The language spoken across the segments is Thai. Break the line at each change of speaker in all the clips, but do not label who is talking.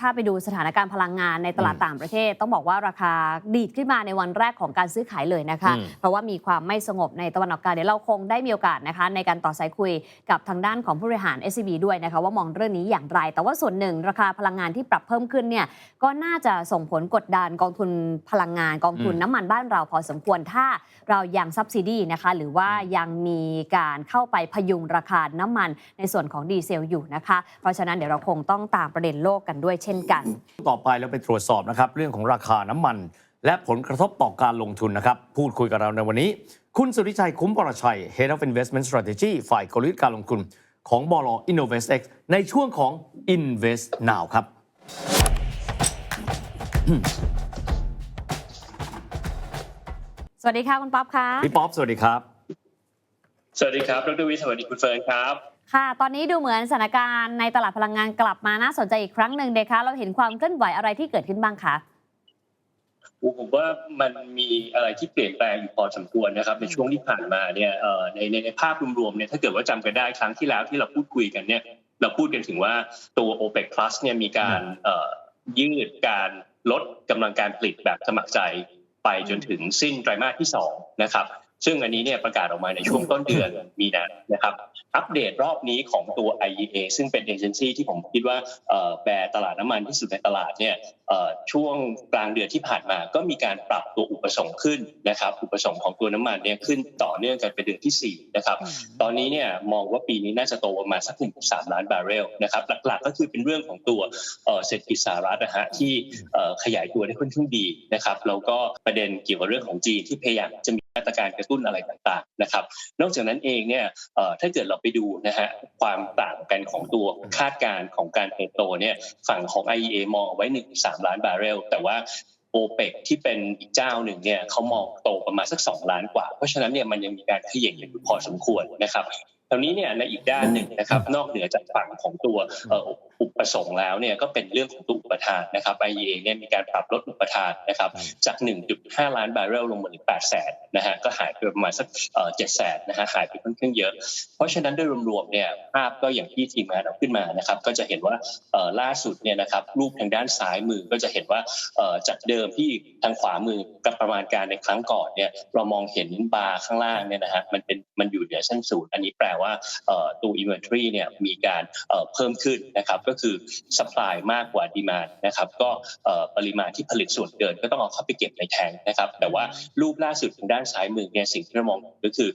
ถ้าไปดูสถานการณ์พลังงานในตลาด
อืม
ต่างประเทศ ต้องบอกว่าราคาดีดขึ้นมาในวันแรกของการซื้อขายเลยนะคะ
อืม
เพราะว่ามีความไม่สงบในตะวันออกกลางเดี๋ยวเราคงได้มีโอกาสนะคะ ในการต่อสายคุยกับทางด้านของผู้บริหาร SCB ด้วยนะคะว่ามองเรื่องนี้อย่างไร แต่ว่าส่วนหนึ่งราคาพลังงานที่ปรับเพิ่มขึ้นเนี่ยก็น่าจะส่งผลกดดันกองทุนพลังงาน กองทุน
อืม
น้ำมันบ้านเราพอสมควรถ้าเรายังซับซิดีนะคะหรือว่ายังมีการเข้าไปพยุงราคาน้ำมันในส่วนของดีเซลอยู่นะคะ เพราะฉะนั้นเดี๋ยวเราคงต้องตามประเด็นโลกกันด้วยเช่นกัน
ต่อไปเราไปตรวจสอบนะครับเรื่องของราคาน้ำมัน และผลกระทบต่อการลงทุนนะครับ พูดคุยกับเราในวันนี้ คุณสุริชัยคุ้มปรชัย Head of Investment Strategy ฝ่ายกลยุทธ์การลงทุนของบล InnovestX ในช่วงของ Invest Now ครับ
สวัสดีค่ะคุณป๊อปค่ะ
พี่ป๊อปสวัสดีครับ
สวัสดีครับดรวิทย์สวัสดีคุณเฟิร์นครับ
ค่ะ ตอนนี้ดูเหมือนสถานการณ์ในตลาดพลังงานกลับมาน่าสนใจอีกครั้งหนึ่งเดคะเราเห็นความเคลื่อนไหวอะไรที่เกิดขึ้นบ้างคะ
ผมว่ามันมีอะไรที่เปลี่ยนแปลงอยู่พอสมควรนะครับ ในช่วงที่ผ่านมาเนี่ยเอ่อในในในภาพรวมๆเนี่ยถ้าเกิดว่าจำกันได้ครั้งที่แล้วที่เราพูดคุยกันเนี่ยเราพูดกันถึงว่าตัว OPEC Plus เนี่ยมีการเอ่อยืดการลดกำลังการผลิตแบบสมัครใจไปจนถึงสิ้นไตรมาสที่สองนะครับซึ่งอันนี้เนี่ยประกาศออกมาในช่วงต้นเดือนมีนานะครับ อัปเดตรอบนี้ของตัว IEA ซึ่งเป็นเอเจนซี่ที่ผมคิดว่าเอ่อแบร์ตลาดน้ำมันที่สุดในตลาดเนี่ยเอ่อช่วงกลางเดือนที่ผ่านมาก็มีการปรับตัวอุปสงค์ขึ้นนะครับ อุปสงค์ของตัวน้ำมันเนี่ยขึ้นต่อเนื่องกันเป็นเดือนที่4นะครับ ตอนนี้เนี่ยมองว่าปีนี้น่าจะโตประมาณสัก1.3 ล้านบาร์เรลนะครับ หลักๆก็คือเป็นเรื่องของตัวเอ่อเศรษฐกิจสหรัฐนะฮะที่เอ่อขยายตัวได้ค่อนข้างดีนะครับ แล้วก็ประเด็นเกี่ยวกับเรื่องของจีนที่พยายามจะมี มาตรการกระตุ้นอะไรต่างๆนะครับ นอกจากนั้นเองเนี่ยถ้าเกิดเราไปดูนะฮะความต่างกันของตัวคาดการณ์ของการเติบโตเนี่ยฝั่งของ IEA มองเอาไว้ 1.3 ล้านบาร์เรล แต่ว่าโอเปกที่เป็นอีกเจ้าหนึ่งเนี่ยเขามองโตประมาณสัก 2 ล้านกว่า เพราะฉะนั้นเนี่ยมันยังมีการขย่งอยู่พอสมควรนะครับ ตอนนี้เนี่ยในอีกด้านหนึ่งนะครับนอกเหนือจากฝั่งของตัวเอ่ออุปสงค์แล้วเนี่ยก็เป็นเรื่องของตัวอุปทานนะครับ IEA เนี่ยมีการปรับลดอุปทานนะครับจาก 1.5 ล้านบาร์เรลลงมาเหลือ8แสนนะฮะก็หายไปประมาณสักเอ่อ7แสนนะฮะหายไปค่อนข้างเยอะ เพราะฉะนั้นโดยรวมๆเนี่ยภาพก็อย่างที่ทีมงานเอาขึ้นมานะครับก็จะเห็นว่าเอ่อล่าสุดเนี่ยนะครับรูปทางด้านซ้ายมือก็จะเห็นว่าเอ่อจากเดิมที่ทางขวามือกับประมาณการในครั้งก่อนเนี่ยเรามองเห็นบาร์ข้างล่างเนี่ยนะฮะมันเป็นมันอยู่เหนือชั้นศูนย์อันนี้แปลว่าตัว inventory เนี่ยมีการเพิ่มขึ้นนะครับก็คือ supply มากกว่า demand นะครับก็ปริมาณที่ผลิตส่วนเกินก็ต้องเอาเข้าไปเก็บในแทงนะครับแต่ว่ารูปล่าสุดทางด้านซ้ายมือเนี่ยสิ่งที่เรามองก็คือ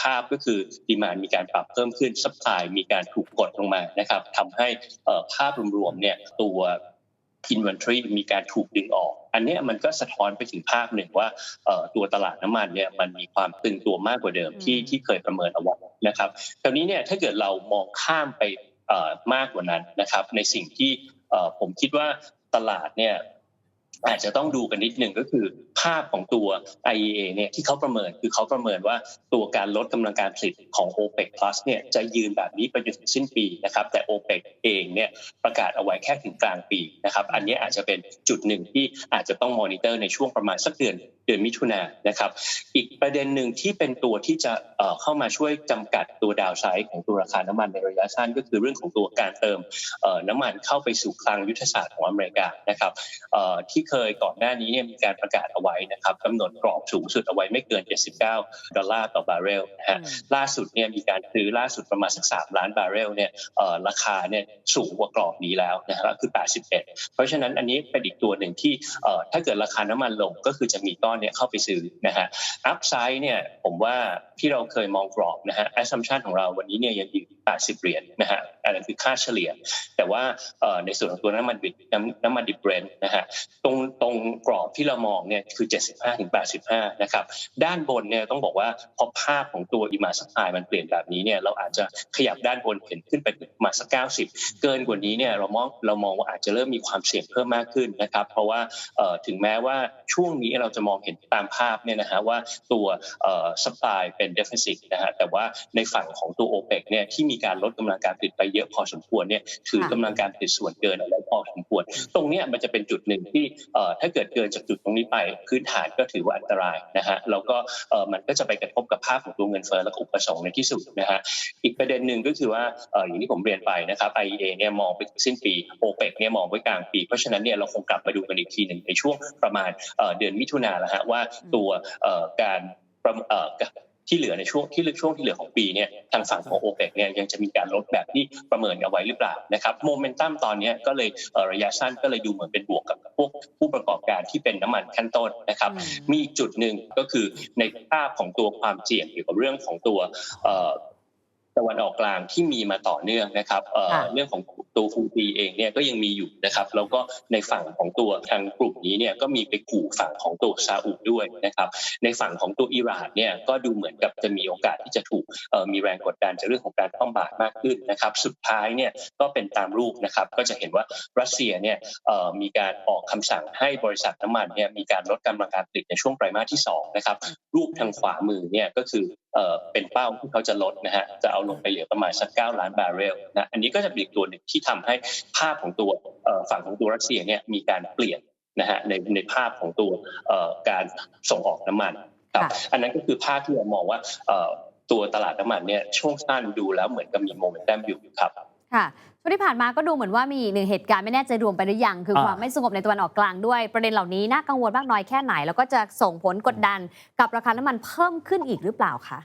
ภาพก็คือดีมานมีการปรับเพิ่มขึ้น supply มีการถูกกดลงมานะครับทำให้ภาพรวมๆเนี่ยตัว inventory มีการถูกดึงออก อันเนี้ยมันก็สะท้อนไปถึงภาพหนึ่งว่าเอ่อตัวตลาดน้ำมันเนี่ยมันมีความตึงตัวมากกว่าเดิมที่
อืม
ที่เคยประเมินเอาไว้นะครับคราวนี้เนี่ยถ้าเกิดเรามองข้ามไปเอ่อมากกว่านั้นนะครับในสิ่งที่เอ่อผมคิดว่าตลาดเนี่ย อาจจะต้องดูกันนิดหนึ่งก็คือภาพของตัว IEA เนี่ยที่เขาประเมินคือเขาประเมินว่าตัวการลดกำลังการผลิตของ OPEC Plus เนี่ยจะยืนแบบนี้ไปจนถึงสิ้นปีนะครับแต่ OPEC เองเนี่ยประกาศเอาไว้แค่ถึงกลางปีนะครับอันนี้อาจจะเป็นจุดหนึ่งที่อาจจะต้องมอนิเตอร์ในช่วงประมาณสักเดือน เดือนมิถุนายนนะครับ อีกประเด็นหนึ่งที่เป็นตัวที่จะเอ่อเข้ามาช่วยจำกัดตัวดาวไซด์ของตัวราคาน้ำมันในระยะสั้น ก็คือเรื่องของตัวการเติมเอ่อน้ำมันเข้าไปสู่คลังยุทธศาสตร์ของอเมริกานะครับเอ่อที่เคยก่อนหน้านี้เนี่ยมีการประกาศเอาไว้นะครับกำหนดกรอบสูงสุดเอาไว้ไม่เกิน 79 ดอลลาร์ต่อบาร์เรลนะฮะล่าสุดเนี่ยมีการซื้อล่าสุดประมาณสักสามล้านบาร์เรลเนี่ยเอ่อราคาเนี่ยสูงกว่ากรอบนี้แล้วนะฮะก็คือ 81 เพราะฉะนั้นอันนี้เป็นอีกตัวหนึ่งที่เอ่อถ้าเกิดราคาน้ำมันลงก็คือจะมีก้อนเนี่ยเข้าไปซื้อนะฮะอัพไซด์เนี่ยผมว่าที่เราเคยมองกรอบนะฮะแอสซัมชันของเราวันนี้เนี่ยยังอยู่ 80 เหรียญนะฮะอันนั้นคือค่าเฉลี่ย แต่ว่าในส่วนของตัวน้ำมันดิบน้ำน้ำมันดิบเบรนท์นะฮะตรงตรงกรอบที่เรามองเนี่ยคือ 75ถึง85 นะครับ ด้านบนเนี่ยต้องบอกว่าพอภาพของตัวอิมาสปายมันเปลี่ยนแบบนี้เนี่ยเราอาจจะขยับด้านบนเห็นขึ้นไปประมาสัก 90 เกินกว่านี้เนี่ยเรามองเรามองว่าอาจจะเริ่มมีความเสี่ยงเพิ่มมากขึ้นนะครับ เพราะว่าถึงแม้ว่าช่วงนี้เราจะมองเห็นตามภาพเนี่ยนะฮะว่าตัวสปายเป็นเดฟ i ซิตนะฮะแต่ว่าในฝั่งของตัว o p e ปกเนี่ยที่มีมีการลดกำลังการผลิตไปเยอะพอสมควรเนี่ยถือกำลังการผลิตส่วนเกินเอาไว้พอสมควร ตรงเนี้ยมันจะเป็นจุดหนึ่งที่เอ่อถ้าเกิดเกินจากจุดตรงนี้ไปพื้นฐานก็ถือว่าอันตรายนะฮะแล้วก็เอ่อมันก็จะไปกระทบกับภาพของตัวเงินเฟ้อและอุปสงค์ในที่สุดนะฮะอีกประเด็นหนึ่งก็คือว่าเอ่ออย่างที่ผมเรียนไปนะครับ IEA เนี่ยมองไปถึงสิ้นปี OPEC เนี่ยมองไว้กลางปี เพราะฉะนั้นเนี่ยเราคงกลับมาดูกันอีกทีหนึ่งในช่วงประมาณเอ่อเดือนมิถุนาแล้วฮะว่าตัวเอ่อการประเอ่อ ที่เหลือในช่วงที่เหลือช่วงที่เหลือของปีเนี่ยทางฝั่งของ OPEC เนี่ยยังจะมีการลดแบบที่ประเมินเอาไว้หรือเปล่านะครับโมเมนตัมตอนเนี้ยก็เลยเอ่อระยะสั้นก็เลยดูเหมือนเป็นบวกกับพวกผู้ประกอบการที่เป็นน้ำมันขั้นต้นนะครับ
อืม
มีอีกจุดหนึ่งก็คือในภาพของตัวความเสี่ยงเกี่ยวกับเรื่องของตัวเอ่อ ตะวันออกกลางที่มีมาต่อเนื่องนะครับเอ่อ
ค่ะ
เรื่องของตัวฟูตีเองเนี่ยก็ยังมีอยู่นะครับแล้วก็ในฝั่งของตัวทางกลุ่มนี้เนี่ยก็มีไปขู่ฝั่งของตัวซาอุด้วยนะครับในฝั่งของตัวอิหร่านเนี่ยก็ดูเหมือนกับจะมีโอกาสที่จะถูกเอ่อมีแรงกดดันจากเรื่องของการคว่ำบาตรมากขึ้นนะครับสุดท้ายเนี่ยก็เป็นตามรูปนะครับก็จะเห็นว่ารัสเซียเนี่ยเอ่อมีการออกคำสั่งให้บริษัทน้ำมันเนี่ยมีการลดกำลังการผลิตในช่วงไตรมาสที่สองนะครับรูปทางขวามือเนี่ยก็คือ เอ่อเป็นเป้าที่เขาจะลดนะฮะจะเอาลงไปเหลือประมาณสักเก้าล้านบาร์เรลนะอันนี้ก็จะเป็นอีกตัวหนึ่งที่ทำให้ภาพของตัวเอ่อฝั่งของตัวรัสเซียเนี่ยมีการเปลี่ยนนะฮะในในภาพของตัวเอ่อการส่งออกน้ำมันครับ
ค่ะ
อันนั้นก็คือภาพที่เรามองว่าเอ่อตัวตลาดน้ำมันเนี่ยช่วงสั้นดูแล้วเหมือนกับมีโมเมนตัมอยู่ครับ
ค่ะช่ วงที่ผ่านมาก็ดูเหมือนว่ามีอีกหนึ่งเหตุการณ์ไม่แน่ใจรวมไปหรือยังคือ
อ่า
ความไม่สงบในตะวันออกกลางด้วย ประเด็นเหล่านี้น่ากังวลมากน้อยแค่ไหน แล้วก็จะส่งผลกดดันกับราคาน้ำมันเพิ่มขึ้นอีกหรือเปล่าคะ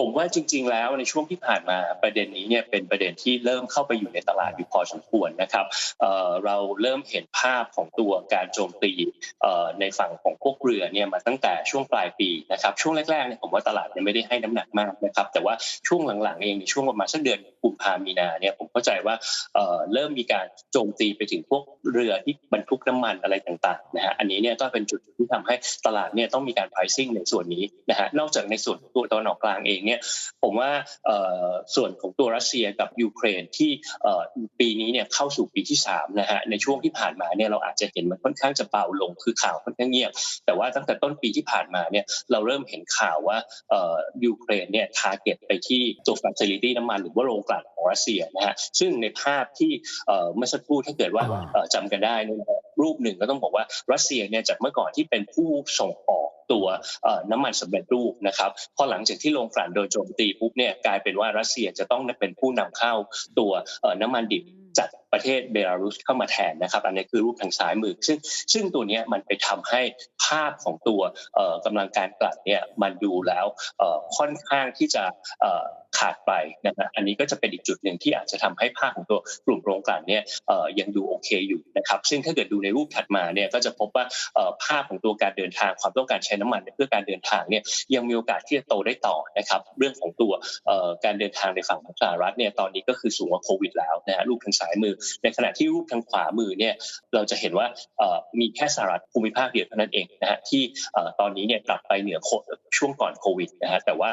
ผมว่าจริง ๆ แล้วในช่วงที่ผ่านมาประเด็นนี้เนี่ยเป็นประเด็นที่เริ่มเข้าไปอยู่ในตลาดอยู่พอสมควรนะครับเเราเริ่มเห็นภาพของตัวการโจมตีในฝั่งของพวกเรือเนี่ยมาตั้งแต่ช่วงปลายปีนะครับช่วงแรกๆเนี่ยผมว่าตลาดยังไม่ได้ให้น้ำหนักมากนะครับแต่ว่าช่วงหลังๆเองในช่วงประมาณสักเดือนกุมภามีนาเนี่ยผมเข้าใจว่าเเริ่มมีการโจมตีไปถึงพวกเรือที่บรรทุกน้ำมันอะไรต่างๆนะฮะอันนี้เนี่ยก็เป็นจุดที่ทำให้ตลาดเนี่ยต้องมีการ pricing ในส่วนนี้นะฮะนอกจากในส่วนตัวตะวันออกกลางเองเนี่ยผมว่าส่วนของตัวรัสเซียกับยูเครนที่ปีนี้เนี่ยเข้าสู่ปีที่3นะฮะในช่วงที่ผ่านมาเนี่ยเราอาจจะเห็นมันค่อนข้างจะเบาลงคือข่าวค่อนข้างเงียบแต่ว่าตั้งแต่ต้นปีที่ผ่านมาเนี่ยเราเริ่มเห็นข่าวว่ายูเครนเนี่ยทาร์เก็ตไปที่ตัว facility น้ำมันหรือว่าโรงกลั่นของรัสเซียนะฮะซึ่งในภาพที่เมื่อสักครู่ถ้าเกิดว่าเอ่อจำกันได้นี่นะ รูปหนึ่งก็ต้องบอกว่ารัสเซียเนี่ยจากเมื่อก่อนที่เป็นผู้ส่งออกตัวน้ำมันสำเร็จรูปนะครับพอหลังจากที่โรงกลั่นโดนโจมตีปุ๊บเนี่ยกลายเป็นว่ารัสเซียจะต้องเป็นผู้นำเข้าตัวน้ำมันดิบจากประเทศเบลารุสเข้ามาแทนนะครับ อันนี้คือรูปทางซ้ายมือ ซึ่งซึ่งตัวนี้มันไปทำให้ภาพของตัวเอ่อกำลังการกลั่นเนี่ยมันดูแล้วเอ่อค่อนข้างที่จะเอ่อขาดไปนะฮะอันนี้ก็จะเป็นอีกจุดหนึ่งที่อาจจะทำให้ภาพของตัวกลุ่มโรงกลั่นเนี่ยเอ่อยังดูโอเคอยู่นะครับ ซึ่งถ้าเกิดดูในรูปถัดมาเนี่ยก็จะพบว่าเอ่อภาพของตัวการเดินทางความต้องการใช้น้ำมันเพื่อการเดินทางเนี่ยยังมีโอกาสที่จะโตได้ต่อนะครับ เรื่องของตัวเอ่อการเดินทางในฝั่งของสหรัฐเนี่ยตอนนี้ก็คือสูงกว่าโควิดแล้วนะฮะรูปทางซ้ายมือในขณะที่รูปทางขวามือเนี่ยเราจะเห็นว่ามีแค่สหรัฐภูมิภาคเดียวเท่านั้นเองนะฮะที่ตอนนี้เนี่ยกลับไปเหนือโคช่วงก่อนโควิดนะฮะแต่ว่า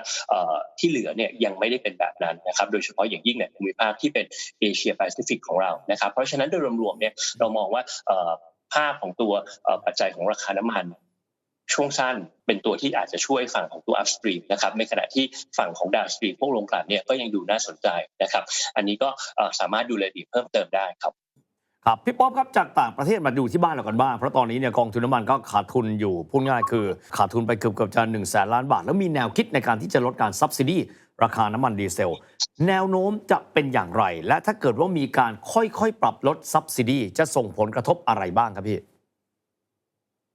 ที่เหลือเนี่ยยังไม่ได้เป็นแบบนั้นนะครับโดยเฉพาะอย่างยิ่งในภูมิภาคที่เป็นเอเชียแปซิฟิกของเรานะครับเพราะฉะนั้นโดยรวมๆเนี่ยเรามองว่าภาพของตัวปัจจัยของราคาน้ำมัน ช่วงสั้นเป็นตัวที่อาจจะช่วยฝั่งของตัว upstream นะครับในขณะที่ฝั่งของ downstream พวกโรงกลั่นเนี่ยก็ยังดูน่าสนใจนะครับอันนี้ก็สามารถดูรายละเอียดเพิ่มเติมได้ครับ
ครับพี่ป๊อปครับจากต่างประเทศมาดูที่บ้านเรากันบ้าง เพราะตอนนี้เนี่ยกองทุนน้ำมันก็ขาดทุนอยู่พูดง่ายคือขาดทุนไปเกือบเกือบจะ1นึ่งแสนล้านบาท แล้วมีแนวคิดในการที่จะลดการซับซิดีราคาน้ำมันดีเซล แนวโน้มจะเป็นอย่างไร และถ้าเกิดว่ามีการค่อยๆ ปรับลดซับซิดีจะส่งผลกระทบอะไรบ้างครับพี่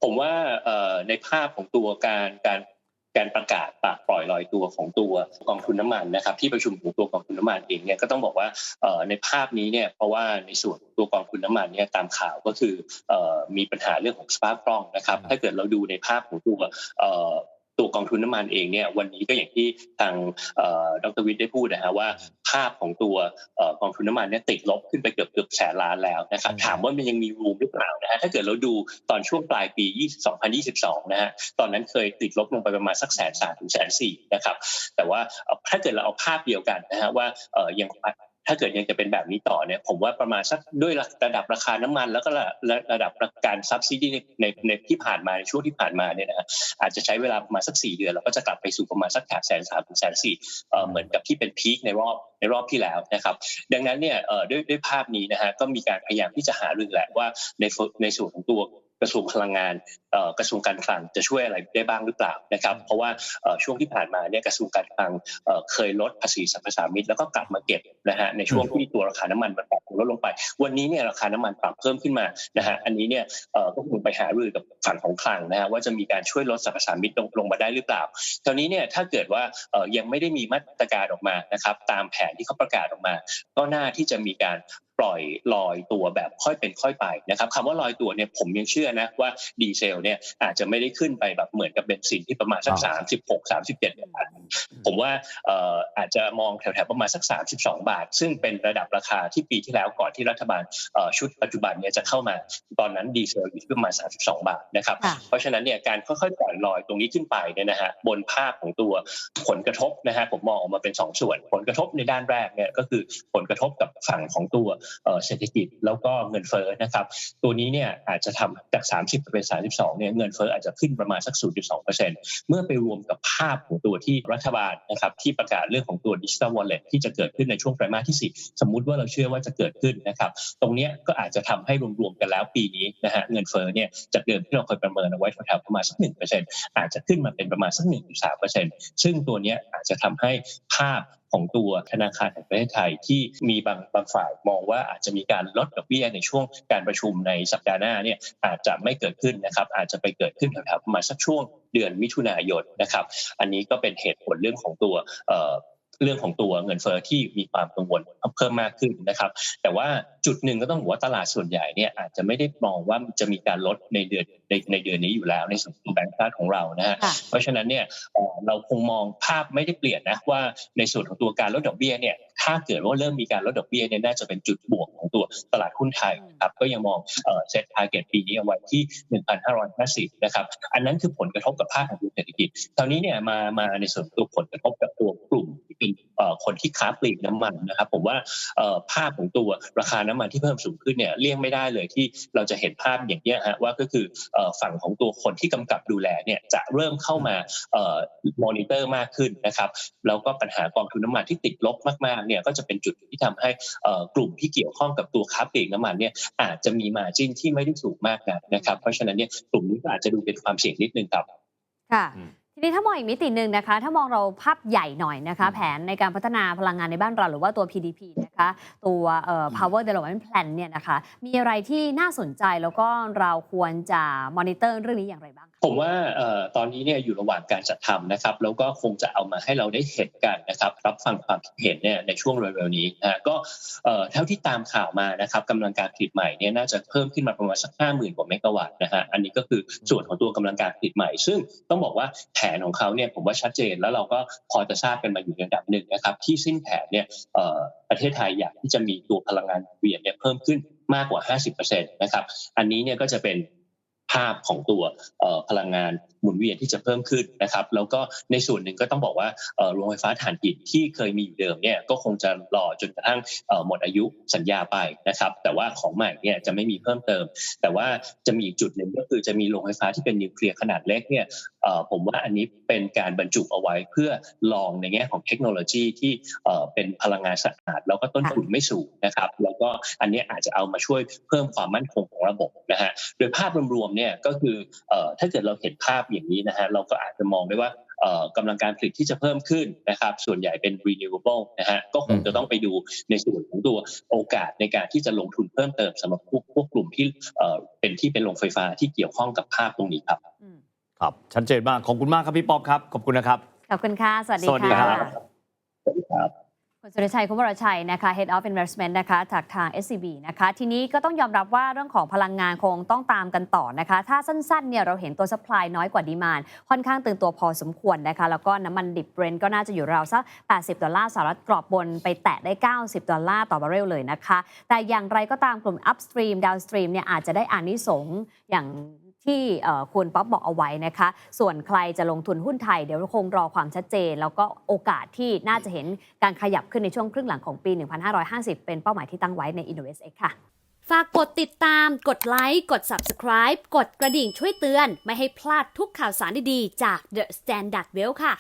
ผมว่าเอ่อในภาพของตัวการการการประกาศปากปล่อยลอยตัวของตัวกองทุนน้ำมันนะครับ ที่ประชุมของตัวกองทุนน้ำมันเองเนี่ยก็ต้องบอกว่าเอ่อในภาพนี้เนี่ยเพราะว่าในส่วนของตัวกองทุนน้ำมันเนี่ยตามข่าวก็คือเอ่อมีปัญหาเรื่องของสภาพคล่องนะครับ ถ้าเกิดเราดูในภาพของตัวเอ่อ ตัวกองทุนน้ำมันเองเนี่ยวันนี้ก็อย่างที่ทางเอ่อดรวิทย์ได้พูดนะฮะว่าภาพของตัวเอ่อกองทุนน้ำมันเนี่ยติดลบขึ้นไปเกือบเกือบแสนล้านแล้วนะครับ
อืม
ถามว่ามันยังมีรูมหรือเปล่านะฮะถ้าเกิดเราดูตอนช่วงปลายปี 2022 นะฮะตอนนั้นเคยติดลบลงไปประมาณสักแสนสามถึงแสนสี่นะครับแต่ว่าเอ่อถ้าเกิดเราเอาภาพเดียวกันนะฮะว่าเอ่อยัง ถ้าเกิดยังจะเป็นแบบนี้ต่อเนี่ยผมว่าประมาณสักด้วยระดับราคาน้ำมัน แล้วก็ระระระดับการซับซิดีในในในที่ผ่านมาในช่วงที่ผ่านมาเนี่ยนะฮะอาจจะใช้เวลาประมาณสักสี่เดือนเราก็จะกลับไปสู่ประมาณสักแสนสามถึงแสนสี่เหมือนกับที่เป็นพีคในรอบในรอบที่แล้วนะครับ ดังนั้นเนี่ยเอ่อด้วยด้วยภาพนี้นะฮะก็มีการพยายามที่จะหารือแหละว่าในฝในส่วนของตัว กระทรวงพลังงานเอ่อกระทรวงการคลังจะช่วยอะไรได้บ้างหรือเปล่านะครับ เพราะว่าเอ่อช่วงที่ผ่านมาเนี่ยกระทรวงการคลังเอ่อเคยลดภาษีสรรพสามิตแล้วก็กลับมาเก็บนะฮะในช่วงที่ตัวราคาน้ำมันมันปรับตัวลดลงไป วันนี้เนี่ยราคาน้ำมันปรับเพิ่มขึ้นมานะฮะอันนี้เนี่ยเอ่อก็คงไปหารือกับฝั่งของคลังนะฮะว่าจะมีการช่วยลดสรรพสามิตลงลงมาได้หรือเปล่าตอนนี้เนี่ยถ้าเกิดว่าเอ่อยังไม่ได้มีมาตรการออกมานะครับตามแผนที่เขาประกาศออกมา ก็น่าที่จะมีการ ปล่อยลอยตัวแบบค่อยเป็นค่อยไปนะครับคำว่าลอยตัวเนี่ยผมยังเชื่อนะว่าดีเซลเนี่ยอาจจะไม่ได้ขึ้นไปแบบเหมือนกับเบนซินที่ประมาณสัก
อ่า
สามสิบหกสามสิบเจ็ดบาทผมว่าเอ่ออาจจะมองแถวๆประมาณสัก32บาท ซึ่งเป็นระดับราคาที่ปีที่แล้วก่อนที่รัฐบาลเอ่อชุดปัจจุบันเนี่ยจะเข้ามาตอนนั้นดีเซลอยู่ที่ประมาณ32บาทนะครับ
ค่ะ
เพราะฉะนั้นเนี่ยการค่อยๆปล่อยลอยตรงนี้ขึ้นไปเนี่ยนะฮะบนภาพของตัวผลกระทบนะฮะผมมองออกมาเป็นสองส่วน ผลกระทบในด้านแรกเนี่ยก็คือผลกระทบกับฝั่งของตัวเศรษฐกิจแล้วก็เงินเฟ้อนะครับ ตัวนี้เนี่ยอาจจะทำจาก 30เป็น 32เนี่ยเงินเฟ้ออาจจะขึ้นประมาณสัก 0.2%เมื่อไปรวมกับภาพของตัวที่รัฐบาลนะครับที่ประกาศเรื่องของตัวดิจิ t a ลวอลเล็ตที่จะเกิดขึ้นในช่วงไตรมาสที่ 4 สมมุติว่าเราเชื่อว่าจะเกิดขึ้นนะครับ ตรงนี้ก็อาจจะทำให้รวมๆกันแล้วปีนี้นะฮะเงินเฟ้อเนี่ยจากเดิมที่เราเคยประเมินเอาไว้แถวๆประมาณสัก 1%อาจจะขึ้นมาเป็นประมาณสัก 1.3%ซึ่งตัวนี้อาจจะทำให้ภาพ ของตัวธนาคารแห่งประเทศไทยที่มีบางบางฝ่ายมองว่าอาจจะมีการลดดอกเบี้ยในช่วงการประชุมในสัปดาห์หน้าเนี่ยอาจจะไม่เกิดขึ้นนะครับ อาจจะไปเกิดขึ้นแถวๆประมาณสักช่วงเดือนมิถุนายนนะครับ อันนี้ก็เป็นเหตุผลเรื่องของตัว เอ่อเรื่องของตัวเงินเฟ้อที่มีความกังวลเพิ่มมากขึ้นนะครับ แต่ว่าจุดหนึ่งก็ต้องบอกว่าตลาดส่วนใหญ่เนี่ยอาจจะไม่ได้มองว่าจะมีการลดในเดือนในในเดือนนี้อยู่แล้วในส่วนของแบงก์ชาติของเรานะฮะ
ค่ะ
เพราะฉะนั้นเนี่ยเอ่อเราคงมองภาพไม่ได้เปลี่ยนนะว่าในส่วนของตัวการลดดอกเบี้ยเนี่ยถ้าเกิดว่าเริ่มมีการลดดอกเบี้ยเนี่ยน่าจะเป็นจุดบวกของตัวตลาดหุ้นไทยนะครับก็ยังมองเซ็ตทาร์เก็ตปีนี้เอาไว้ที่ 1,550 นะครับ อันนั้นคือผลกระทบกับภาคของเศรษฐกิจตอนนี้เนี่ยมามาในส่วนของตัวผลกระทบกับตัวกลุ่มที่ เป็นเอ่อคนที่ค้าปลีกน้ำมันนะครับผมว่าเอ่อภาพของตัวราคาน้ำมันที่เพิ่มสูงขึ้นเนี่ยเลี่ยงไม่ได้เลยที่เราจะเห็นภาพอย่างนี้ยฮะว่าก็คือเอ่อฝั่งของตัวคนที่กำกับดูแลเนี่ยจะเริ่มเข้ามาเอ่อมอนิเตอร์มากขึ้นนะครับแล้วก็ปัญหากองทุนน้ำมันที่ติดลบมากๆเนี่ยก็จะเป็นจุดที่ทำให้เอ่อกลุ่มที่เกี่ยวข้องกับตัวค้าปลีกน้ำมันเนี่ยอาจจะมีมาจิ้นที่ไม่ได้สูงมากนักนะครับ เพราะฉะนั้นเนี่ยกลุ่มนี้ก็อาจจะดูเป็นความเสี่ยงนิดนึงครับ
ค่ะ
อืม
ทีนี้ถ้ามองอีกมิติหนึ่งนะคะ ถ้ามองเราภาพใหญ่หน่อยนะคะ
อืม
แผนในการพัฒนาพลังงานในบ้านเราหรือว่าตัว PDP นะคะ ตัวเอ่อ power development plan เนี่ยนะคะ มีอะไรที่น่าสนใจแล้วก็เราควรจะมอนิเตอร์เรื่องนี้อย่างไรบ้างคะ
ผมว่าตอนนี้เนี่ยอยู่ระหว่างการจัดทำนะครับ แล้วก็คงจะเอามาให้เราได้เห็นกันนะครับ รับฟังความคิดเห็นเนี่ยในช่วงเร็วๆนี้นะฮะก็เท่าที่ตามข่าวมานะครับกำลังการผลิตใหม่เนี่ยน่าจะเพิ่มขึ้นมาประมาณสักห้าหมื่นกว่าเมกะวัตต์นะฮะอันนี้ก็คือส่วนของตัวกำลังการผลิตใหม่ ซึ่งต้องบอกว่าแผนของเขาเนี่ยผมว่าชัดเจนแล้วเราก็พอจะทราบกันมาอยู่ในระดับหนึ่งนะครับ ที่สิ้นแผนเนี่ยประเทศไทยอยากที่จะมีตัวพลังงานหมุนเวียนเนี่ยเพิ่มขึ้นมากกว่า 50%นะครับ อันนี้เนี่ยก็จะเป็น ภาพของตัวพลังงานหมุนเวียนที่จะเพิ่มขึ้นนะครับ แล้วก็ในส่วนหนึ่งก็ต้องบอกว่าโรงไฟฟ้าถ่านหินที่เคยมีอยู่เดิมเนี่ยก็คงจะรอจนกระทั่งหมดอายุสัญญาไปนะครับ แต่ว่าของใหม่เนี่ยจะไม่มีเพิ่มเติม แต่ว่าจะมีอีกจุดหนึ่งก็คือจะมีโรงไฟฟ้าที่เป็นนิวเคลียร์ขนาดเล็กเนี่ยผมว่าอันนี้เป็นการบรรจุเอาไว้เพื่อลองในแง่ของเทคโนโลยีที่เป็นพลังงานสะอาดแล้วก็ต้นทุนไม่สูงนะครับแล้วก็อันนี้อาจจะเอามาช่วยเพิ่มความมั่นคงของระบบนะฮะโดยภาพรวมๆเนี่ยก็คือถ้าเกิดเราเห็นภาพอย่างนี้นะฮะเราก็อาจจะมองได้ว่ากำลังการผลิตที่จะเพิ่มขึ้นนะครับ ส่วนใหญ่เป็น renewable นะฮะก็คงจะต้องไปดูในส่วนของตัวโอกาสในการที่จะลงทุนเพิ่มเติมสำหรับพวกพวกกลุ่มที่เป็นที่เป็นโรงไฟฟ้าที่เกี่ยวข้องกับภาพตรงนี้ครับ
ครับ ชัดเจนมาก ขอบคุณมากครับพี่ป๊อบครับ ขอบคุณนะครับ
ขอบคุณค่ะ สวัสดี
สวัสดี
ค่ะ
ครับ
สวัสดีครับ
คุณสุรชัย คุณวรชัย นะคะ Head of Investment นะคะ จากทาง SCB นะคะ ทีนี้ก็ต้องยอมรับว่าเรื่องของพลังงานคงต้องตามกันต่อนะคะ ถ้าสั้นๆ เนี่ยเราเห็นตัว supply น้อยกว่าดีมานค่อนข้างตึงตัวพอสมควรนะคะ แล้วก็น้ำมันดิบเบรนท์ก็น่าจะอยู่ราวสัก 80 ดอลลาร์สหรัฐกรอบบนไปแตะได้ 90 ดอลลาร์ต่อบาร์เรลเลยนะคะ แต่อย่างไรก็ตามกลุ่ม upstream downstream เนี่ยอาจจะได้อานิสงส์อย่าง ที่คุณป๊อปบอกเอาไว้นะคะ ส่วนใครจะลงทุนหุ้นไทยเดี๋ยวคงรอความชัดเจน แล้วก็โอกาสที่น่าจะเห็นการขยับขึ้นในช่วงครึ่งหลังของปี 1550 เป็นเป้าหมายที่ตั้งไว้ใน InnovestX ค่ะ
ฝากกดติดตาม กดไลค์ กด Subscribe กดกระดิ่งช่วยเตือน ไม่ให้พลาดทุกข่าวสารดีๆ จาก The Standard Well ค่ะ